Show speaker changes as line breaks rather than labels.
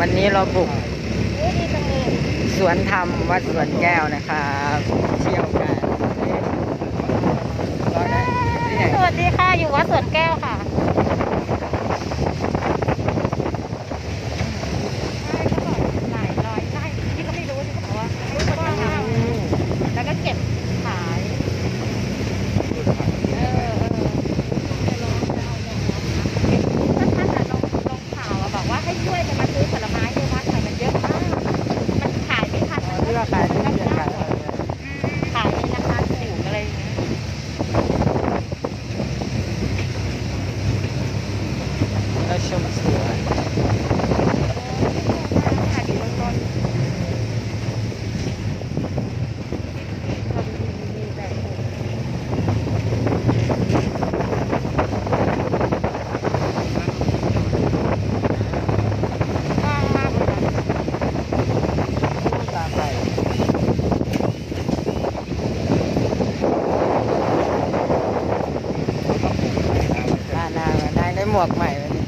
วันนี้เราบุกสวนธรรมวัดสวนแก้วนะครับเที่ยวกัน
สวัสดีค่ะ อยู่วัดสวนแก้วค่ะหลายร้อยไร่ที่ก็ไม่รู้ที่เขาบอกว่าไม่กว้างมากแล้วก็เก็บขายเออเออท่านท่านอะลงลงข่าวอะบอกว่าให้ช่วยกันมาซื้อผลไม้ในวัดหน่อยมันเยอะมาก มันขาย ไม่ทัน
ที่ว่าขายที่เดียวกัน
ขายในราคาถูกอะไรอย่างเงี้ย
แล้วชมสวน
ค่ะดีต้นกว้างมากเลยนะ
ตามไป หมวกใหม่เลย